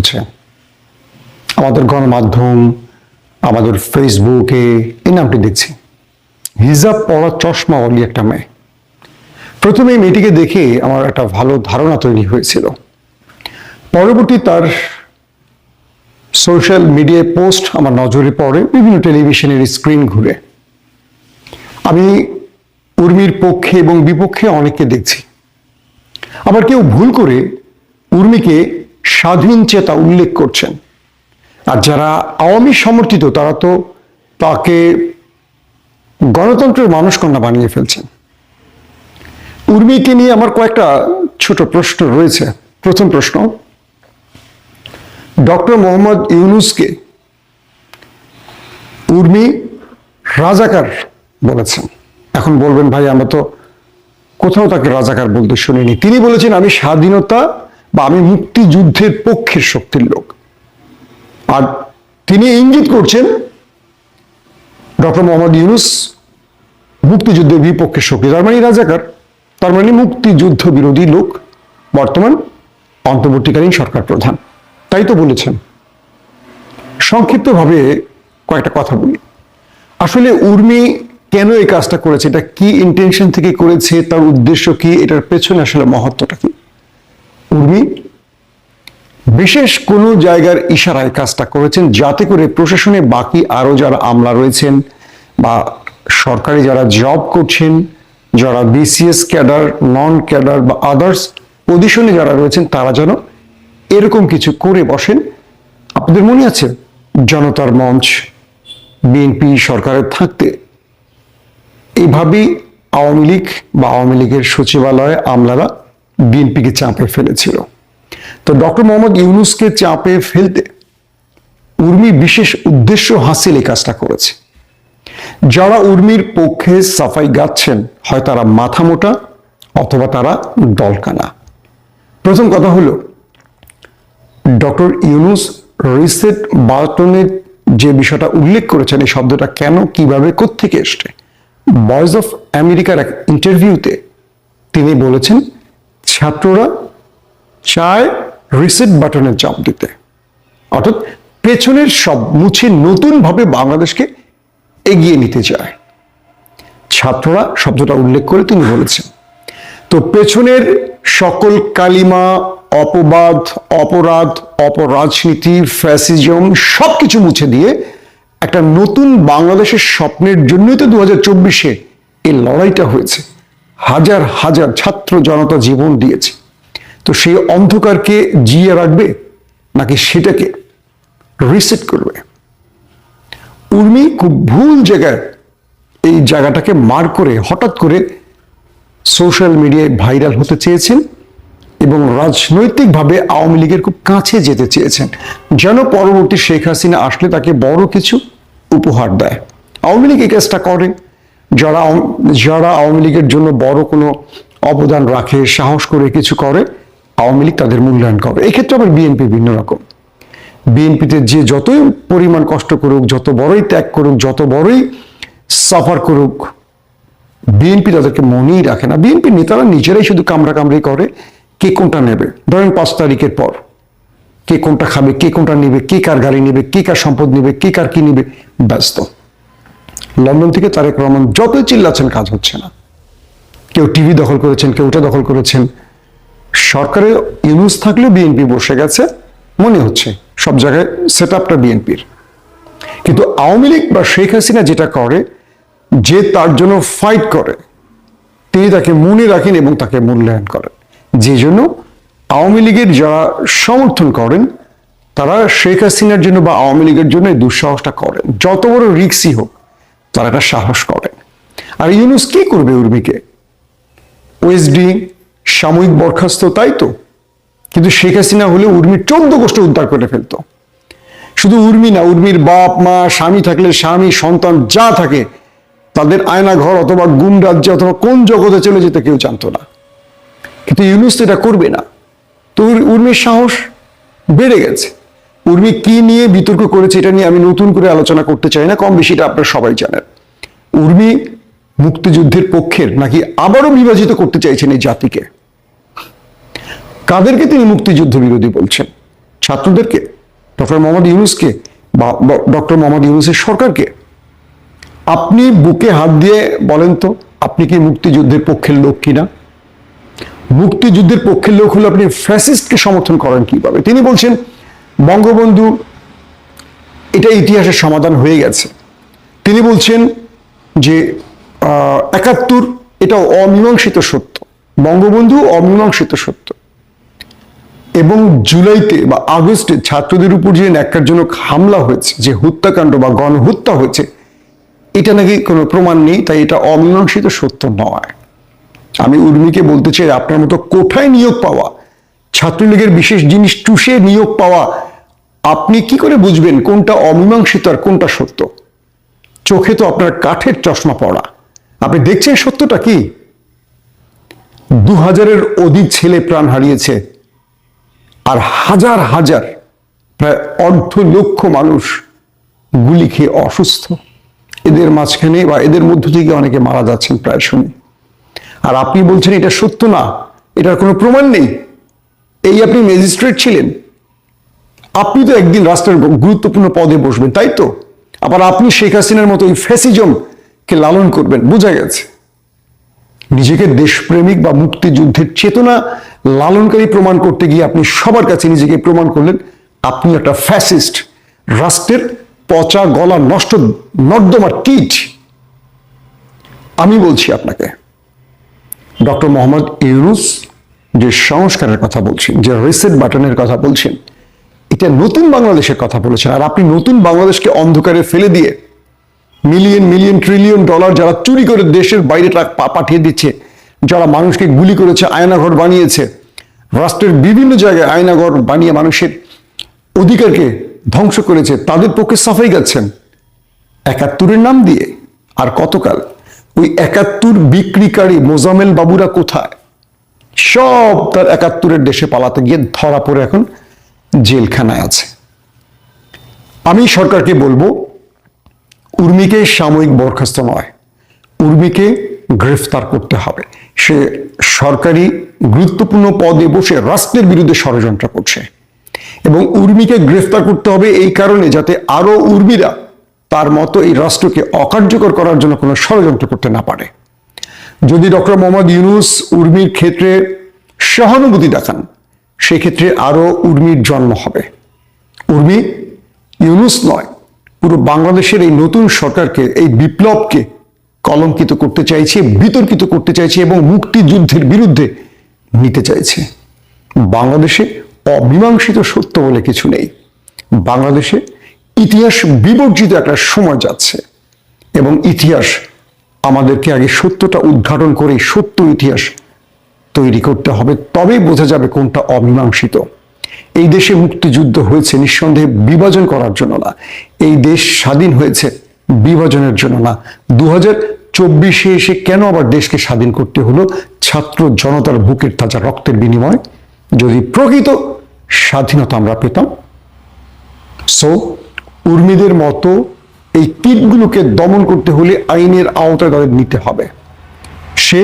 হচ্ছে। আমাদের গণমাধ্যম, আমাদের ফেসবুকে এই নামটি দেখছি। হিজাব পরা চশমাওয়ালি একটা মেয়ে। প্রথমে মেয়েটিকে দেখে আমার একটা ভালো ধারণা তৈরি হয়েছিল। পরবর্তী তার সোশ্যাল মিডিয়ায় পোস্ট আমার নজরে পড়ে, বিভিন্ন টেলিভিশনের স্ক্রিন ঘুরে। আমি উর্মির পক্ষে এবং বিপক্ষে অনেককে দেখছি। আবার কেউ ভুল করে উর্মিকে স্বাধীন চেতা উল্লেখ করছেন। আর যারা আওয়ামী সমর্থিত, তারা তো তাকে গণতন্ত্রের মানুষকন্যা বানিয়ে ফেলছেন। উর্মিকে নিয়ে আমার কয়েকটা ছোট প্রশ্ন রয়েছে। প্রথম প্রশ্ন, ডক্টর মোহাম্মদ ইউনুসকে উর্মি রাজাকার বলেছেন। এখন বলবেন, ভাই, আমরা তো কোথাও তাকে রাজাকার বলতে শুনিনি। তিনি বলেছেন, আমি স্বাধীনতা বা আমি মুক্তিযুদ্ধের পক্ষের শক্তির লোক। আর তিনি ইঙ্গিত করছেন, ডক্টর মোহাম্মদ ইউনুস মুক্তিযুদ্ধের বিপক্ষের শক্তি, তার মানে রাজাকার তার মানে মুক্তিযুদ্ধ বিরোধী লোক, বর্তমান অন্তর্বর্তীকালীন সরকার প্রধান। তাই তো বলেছেন। সংক্ষিপ্তভাবে কয়েকটা কথা বলি। আসলে উর্মি কেন এই কাজটা করেছে, এটা কি ইন্টেনশন থেকে করেছে, তার উদ্দেশ্য কি, এটার পেছনে আসলে মহত্বটা কি? উর্মি বিশেষ কোনো জায়গার ইশারায় কাজটা করেছেন, যাতে করে প্রশাসনে বাকি আরও যারা আমলা রয়েছেন বা সরকারি যারা জব করছেন, যারা বিসিএস ক্যাডার নন ক্যাডার বা আদার্স পজিশনে যারা রয়েছেন, তারা যেন এরকম কিছু করে বসেন। আপনাদের মনে আছে জনতার মঞ্চ বিএনপি সরকারের থাকতে? এইভাবেই আওয়ামী লীগ বা আওয়ামী লীগের সচিবালয়ে আমলারা বিএনপিকে চাপে ফেলেছিল। তো ডক্টর মোহাম্মদ ইউনুসকে চাপে ফেলতে উর্মি বিশেষ উদ্দেশ্য হাসিল এই কাজটা করেছে। যারা উর্মির পক্ষে সাফাই গাচ্ছেন হয় তারা মাথা মোটা অথবা তারা দলকানা। প্রথম কথা হলো, ডক্টর ইউনুস রিসেট বার্টনের যে বিষয়টা উল্লেখ করেছেন, এই শব্দটা কেন, কীভাবে, কোত্থেকে এসছে? ভয়েস অফ আমেরিকার এক ইন্টারভিউতে তিনি বলেছেন ছাত্ররা চায় রিসেট বাটনের চাপ দিতে। অর্থাৎ পেছনের সব মুছে নতুনভাবে বাংলাদেশকে এগিয়ে নিতে চায়। ছাত্ররা শব্দটা উল্লেখ করে তিনি বলেছেন। তো পেছনের সকল কালিমা, অপবাদ, অপরাধ, অপরাজনীতি, ফ্যাসিজম সব কিছু মুছে দিয়ে একটা নতুন বাংলাদেশের স্বপ্নের জন্যই তো দু হাজার চব্বিশে এই লড়াইটা হয়েছে। হাজার হাজার ছাত্র জনতা জীবন দিয়েছে। তো সেই অন্ধকারকে জিয়ে রাখবে নাকি সেটাকে রিসেট করবে? উর্মি খুব ভুল জায়গায় এই জায়গাটাকে মার করে, হঠাৎ করে সোশ্যাল মিডিয়ায় ভাইরাল হতে চেয়েছেন এবং রাজনৈতিকভাবে আওয়ামী লীগের খুব কাছে যেতে চেয়েছেন। যেন পরবর্তী শেখ হাসিনা আসলে তাকে বড় কিছু উপহার দেয়। আওয়ামী লীগ এই কাজটা করে যারা যারা আওয়ামী লীগের জন্য বড় কোনো অবদান রাখে, সাহস করে কিছু করে, আওয়ামী লীগ তাদের মূল্যায়ন করে। এক্ষেত্রে আবার বিএনপি ভিন্ন রকম। বিএনপিতে যে যতই পরিমাণ কষ্ট করুক, যত বড়ই ত্যাগ করুক, যত বড়ই সাফার করুক, বিএনপি তাদেরকে মনেই রাখে না। বিএনপি নেতারা নিজেরাই শুধু কামড়া কামড়ি করে, কে কোনটা নেবে? ধরেন পাঁচ তারিখের পর, কে কোনটা খাবে, কে কোনটা নেবে, কে কার গাড়ি নেবে, কে কার সম্পদ নেবে, কে কার কি নেবে, ব্যস্ত। লন্ডন থেকে তারেক রহমান যতই চিল্লাচ্ছেন, কাজ হচ্ছে না। কেউ টিভি দখল করেছেন, কেউ ওটা দখল করেছেন। সরকারে ইউনুস থাকলেও বিএনপি বসে গেছে, মনে হচ্ছে। সব জায়গায় সেট আপটা বিএনপির। কিন্তু আওয়ামী লীগ বা শেখ হাসিনা যেটা করে, যে তার জন্য ফাইট করে, তিনি তাকে মনে রাখেন এবং তাকে মূল্যায়ন করেন। যে জন্য আওয়ামী লীগের যারা সমর্থন করেন, তারা শেখ হাসিনার জন্য বা আওয়ামী লীগের জন্য এই দুঃসাহসটা করেন। যত বড় রিক্সই হোক তারা একটা সাহস করে। আর ইউনুস কি করবে উর্মিকে? ওএসডি সাময়িক বরখাস্ত, তাই তো? কিন্তু শেখ হাসিনা হলে উর্মির চোদ্দ গোষ্ঠ উদ্ধার করে ফেলতো। শুধু উর্মি না, উর্মির বাপ, মা, স্বামী থাকলে স্বামী, সন্তান যা থাকে, তাদের আয়না ঘর অথবা গুম রাজ্যে অথবা কোন জগতে চলে যেতে কেউ জানতো না। কিন্তু ইউনুস তো এটা করবে না। তো উর- উর্মির সাহস বেড়ে গেছে। উর্মি কি নিয়ে বিতর্ক করেছে এটা নিয়ে আমি নতুন করে আলোচনা করতে চাই না, কম বেশি এটা আপনারা সবাই জানেন। উর্মি মুক্তিযুদ্ধের পক্ষের নাকি আবারও বিভাজিত করতে চাইছেন এই জাতিকে? কাদেরকে তিনি মুক্তিযুদ্ধ বিরোধী বলছেন? ছাত্রদেরকে? ডক্টর মোহাম্মদ ইউনুসকে বা ডক্টর মোহাম্মদ ইউনুসের সরকারকে? আপনি বুকে হাত দিয়ে বলেন তো, আপনি কি মুক্তিযুদ্ধের পক্ষের লোক কিনা? মুক্তিযুদ্ধের পক্ষের লোক হলে আপনি ফ্যাসিস্টকে সমর্থন করেন কীভাবে? তিনি বলছেন বঙ্গবন্ধু, এটা ইতিহাসের সমাধান হয়ে গেছে। তিনি বলছেন যে একাত্তর এটা অমীমাংসিত সত্য। বঙ্গবন্ধু অমীমাংসিত সত্য। এবং জুলাইতে বা আগস্টে ছাত্রদের উপর যে ন্যাক্কারজনক হামলা হয়েছে, যে হত্যাকাণ্ড বা গণহত্যা হয়েছে, এটা নাকি কোনো প্রমাণ নেই, তাই এটা অমীমাংসিত সত্য নয়। আমি উর্মিকে বলতে চাই, আপনার মতো কোথায় নিয়োগ পাওয়া, ছাত্রলীগের বিশেষ জিনিস টুসে নিয়োগ পাওয়া আপনি কি করে বুঝবেন কোনটা অমীমাংসিত আর কোনটা সত্য? চোখে তো আপনার কাঠের চশমা পড়া। আপনি দেখছেন সত্যটা কি? দু হাজারের অধিক ছেলে প্রাণ হারিয়েছে আর হাজার হাজার, প্রায় অর্ধ লক্ষ মানুষ গুলি খেয়ে অসুস্থ। এদের মাঝখানে বা এদের মধ্য থেকে অনেকে মারা যাচ্ছেন প্রায় শুনি। আর আপনি বলছেন এটা সত্য না, এটার কোনো প্রমাণ নেই। এই আপনি ম্যাজিস্ট্রেট ছিলেন আপনি তো একদিন রাষ্ট্রের গুরুত্বপূর্ণ পদে বসবেন, তাই তো? আবার আপনি শেখ হাসিনার মতো এই ফ্যাসিজমকে লালন করবেন, বোঝা গেছে। নিজেকে দেশপ্রেমিক বা মুক্তিযুদ্ধের চেতনা লালনকারী প্রমাণ করতে গিয়ে আপনি সবার কাছে নিজেকে প্রমাণ করলেন, আপনি একটা ফ্যাসিস্ট। রাষ্ট্রের পচা গলা নষ্ট নর্দমা টিট আমি বলছি আপনাকে, ডক্টর মোহাম্মদ ইউনুস যে সংস্কারের কথা বলছেন, যে রিসেট বাটনের কথা বলছেন এটা নতুন বাংলাদেশের কথা বলেছেন। আর আপনি নতুন বাংলাদেশকে অন্ধকারে ফেলে দিয়ে মিলিয়ন মিলিয়ন ট্রিলিয়ন ডলার যারা চুরি করে দেশের বাইরে পাঠিয়ে দিচ্ছে, যারা মানুষকে গুলি করেছে, আয়নাঘর বানিয়েছে, রাষ্ট্রের বিভিন্ন জায়গায় আয়নাঘর বানিয়ে মানুষের অধিকারকে ধ্বংস করেছে, তাদের পক্ষে সাফাই গাচ্ছেন। একাত্তরের নাম দিয়ে আর কতকাল? ওই একাত্তর বিক্রিকারী মোজামেল বাবুরা কোথায়? সব তার একাত্তরের দেশে পালাতে গিয়ে ধরা পড়ে এখন। জেলখানায় আছে। আমি সরকারকে বলব, উর্মিকে সাময়িক বরখাস্ত নয়, উর্মিকে গ্রেফতার করতে হবে। সে সরকারি গুরুত্বপূর্ণ পদে বসে রাষ্ট্রের বিরুদ্ধে ষড়যন্ত্র করছে। এবং উর্মিকে গ্রেফতার করতে হবে এই কারণে যাতে আরও উর্মিরা তার মতো এই রাষ্ট্রকে অকার্যকর করার জন্য কোনো ষড়যন্ত্র করতে না পারে। যদি ডক্টর মোহাম্মদ ইউনুস উর্মির ক্ষেত্রে সহানুভূতি দেখান সেক্ষেত্রে আরও উর্মির জন্ম হবে। উর্মি, ইউনুস নয়, পুরো বাংলাদেশের এই নতুন সরকারকে, এই বিপ্লবকে কলঙ্কিত করতে চাইছে, বিতর্কিত করতে চাইছে এবং মুক্তিযুদ্ধের বিরুদ্ধে নিতে চাইছে। বাংলাদেশে অমীমাংসিত সত্য বলে কিছু নেই। বাংলাদেশে ইতিহাস বিবর্জিত একটা সময় যাচ্ছে এবং ইতিহাস আমাদেরকে আগে সত্যটা উদ্ঘাটন করে, সত্য ইতিহাস তৈরি করতে হবে, তবেই বোঝা যাবে কোনটা অমীমাংসিত। এই দেশে মুক্তিযুদ্ধ হয়েছে নিঃসন্দেহে বিভাজন করার জন্য না, এই দেশ স্বাধীন হয়েছে বিভাজনের জন্য না। দু চব্বিশে এসে কেন আবার দেশকে স্বাধীন করতে হলো? ছাত্র জনতার বুকের তাজা রক্তের বিনিময়। যদি প্রকৃত স্বাধীনতা আমরা পেতাম, সো উর্মিদের মতো এই কীটগুলোকে দমন করতে হলে আইনের আওতায় তাদের নিতে হবে। সে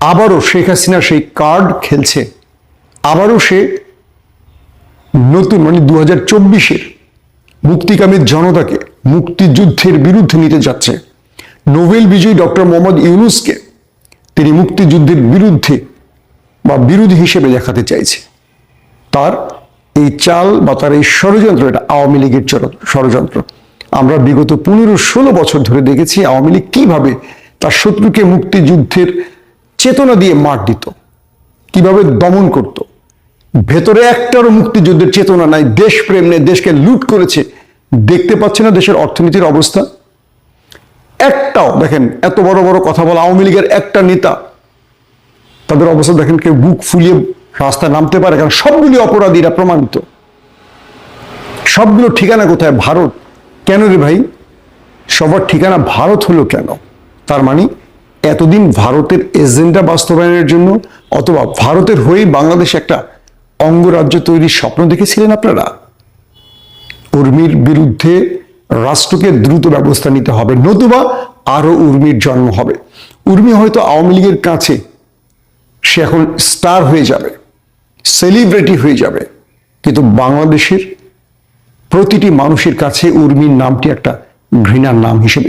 আবারও শেখ হাসিনা সেই কার্ড খেলছে। আবারও সে নতুন মানে দু হাজার চব্বিশের মুক্তিকামীর জনতাকে মুক্তিযুদ্ধের বিরুদ্ধে নিতে যাচ্ছে। নোবেল বিজয়ী ডক্টর মোহাম্মদ ইউনুসকে তিনি মুক্তিযুদ্ধের বিরুদ্ধে বা বিরোধী হিসেবে দেখাতে চাইছে। তার এই চাল বা তার এই ষড়যন্ত্র, এটা আওয়ামী লীগের ষড়যন্ত্র। আমরা বিগত পনেরো ষোলো বছর ধরে দেখেছি আওয়ামী লীগ কীভাবে তার শত্রুকে মুক্তিযুদ্ধের চেতনা দিয়ে মার দিত। কীভাবে দমন করত। ভেতরে একটারও মুক্তিযুদ্ধের চেতনা নাই, দেশপ্রেম নেই, দেশকে লুট করেছে। দেখতে পাচ্ছে না দেশের অর্থনীতির অবস্থা। একটাও দেখেন, এত বড় বড় কথা বলা আওয়ামী লীগের একটা নেতা। তাদের অবস্থা দেখেন, কেউ বুক ফুলিয়ে রাস্তায় নামতে পারে, কারণ সবগুলি অপরাধীরা প্রমাণিত। সবগুলো ঠিকানা কোথায়? ভারত। কেন রে ভাই? সবার ঠিকানা ভারত হলো কেন? তার মানে এতদিন ভারতের এজেন্ডা বাস্তবায়নের জন্য অথবা ভারতের হয়েই বাংলাদেশ একটা অঙ্গরাজ্য তৈরির স্বপ্ন দেখেছিলেন আপনারা? উর্মির বিরুদ্ধে রাষ্ট্রকে দ্রুত ব্যবস্থা নিতে হবে, নতুবা আরও উর্মির জন্ম হবে। উর্মি হয়তো আওয়ামী লীগের কাছে সে এখন স্টার হয়ে যাবে, সেলিব্রিটি হয়ে যাবে, কিন্তু বাংলাদেশের প্রতিটি মানুষের কাছে উর্মির নামটি একটা ঘৃণার নাম হিসেবে